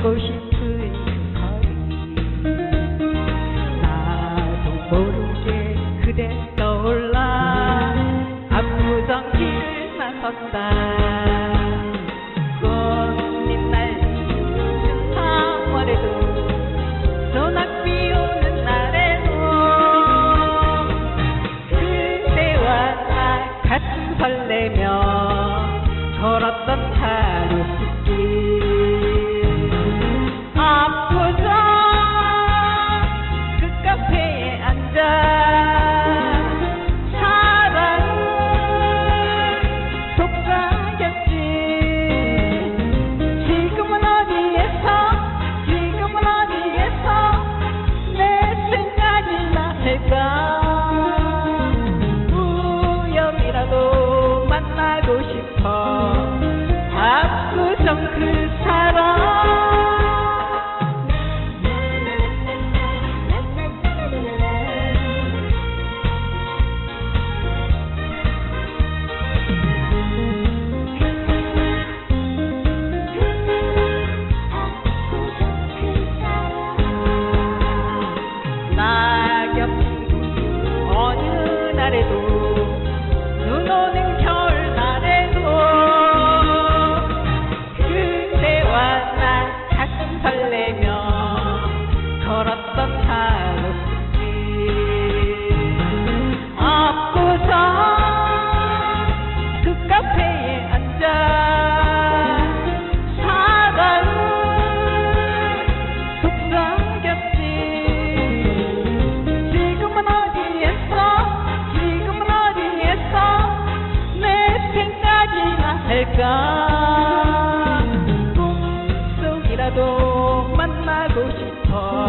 걷고 싶은 거리. 나도 모르게 그대 떠올라. 아무던 길만 걷다. 나옆 그 어느 날에도 apart.